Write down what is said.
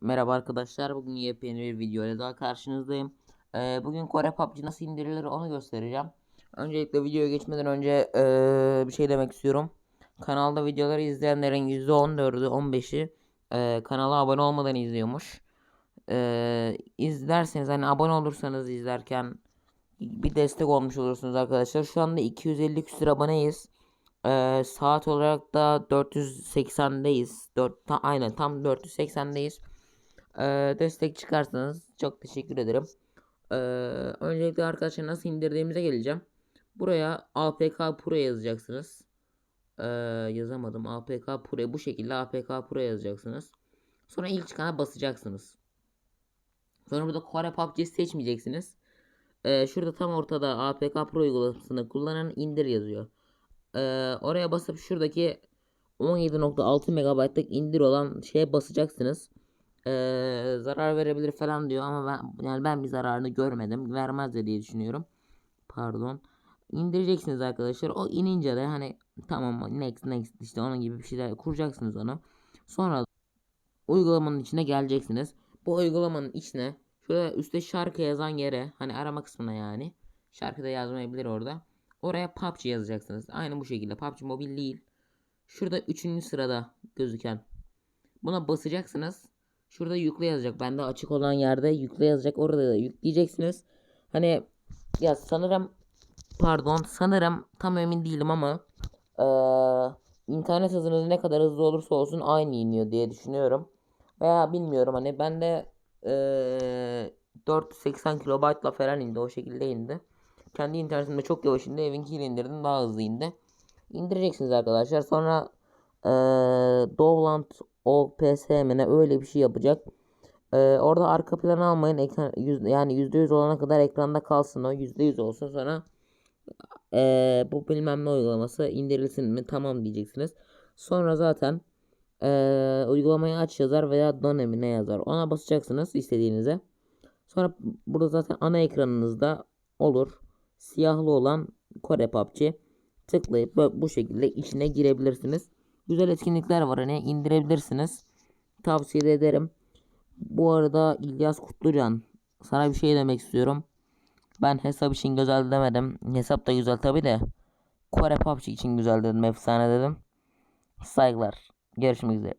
Merhaba arkadaşlar. Bugün yepyeni bir video ile daha karşınızdayım. Ee, bugün Kore PUBG nasıl indirilir onu göstereceğim. Öncelikle videoya geçmeden önce ee, bir şey demek istiyorum. Kanalda videoları izleyenlerin %14'ü 15'i ee, kanala abone olmadan izliyormuş. Ee, izlerseniz hani abone olursanız izlerken bir destek olmuş olursunuz arkadaşlar. Şu anda 250 küsur aboneyiz. Ee, saat olarak da 480'deyiz. 4 ta, aynen tam 480'deyiz. Ee, destek çıkarsanız çok teşekkür ederim. Ee, öncelikle arkadaşlar nasıl indirdiğimize geleceğim. Buraya APK Pro yazacaksınız. Ee, yazamadım. APK Pro bu şekilde APK Pro yazacaksınız. Sonra ilk çıkana basacaksınız. Sonra burada Kore PUBG seçmeyeceksiniz. Ee, şurada tam ortada APK Pro uygulamasını kullanın indir yazıyor. Ee, oraya basıp şuradaki 17.6 MB'lık indir olan şeye basacaksınız. Ee, zarar verebilir falan diyor ama ben yani ben bir zararını görmedim. Vermez de diye düşünüyorum. Pardon. İndireceksiniz arkadaşlar. O inince de hani tamam next next işte onun gibi bir şeyler kuracaksınız onu. Sonra uygulamanın içine geleceksiniz. Bu uygulamanın içine şurada üstte şarkı yazan yere hani arama kısmına yani. Şarkı da yazmayabilir orada. Oraya PUBG yazacaksınız. Aynı bu şekilde. PUBG mobil değil. Şurada 3. sırada gözüken. Buna basacaksınız. Şurada yükle yazacak. Bende açık olan yerde yükle yazacak. Orada da yükleyeceksiniz. Hani ya sanırım pardon sanırım tam emin değilim ama eee, internet hızınız ne kadar hızlı olursa olsun aynı iniyor diye düşünüyorum. Veya bilmiyorum hani bende eee 480 kilobaytla falan indi o şekilde indi. Kendi internetimde çok yavaş indi. Evinkiyle indirdim daha hızlı indi. İndireceksiniz arkadaşlar. Sonra eee Dovland OPS ne öyle bir şey yapacak. Eee, orada arka planı almayın. Ekran, yüz, yani %100 olana kadar ekranda kalsın o. %100 olsun sonra eee, bu bilmem ne uygulaması indirilsin mi tamam diyeceksiniz. Sonra zaten eee, uygulamayı aç yazar veya done mi ne yazar. Ona basacaksınız istediğinize. Sonra burada zaten ana ekranınızda olur. Siyahlı olan Kore PUBG. Tıklayıp bu şekilde içine girebilirsiniz. Güzel etkinlikler var hani indirebilirsiniz. Tavsiye de ederim. Bu arada İlyas Kutlucan sana bir şey demek istiyorum. Ben hesap için güzel demedim. Hesap da güzel tabi de. Kore PUBG için güzel dedim. Efsane dedim. Saygılar. Görüşmek üzere.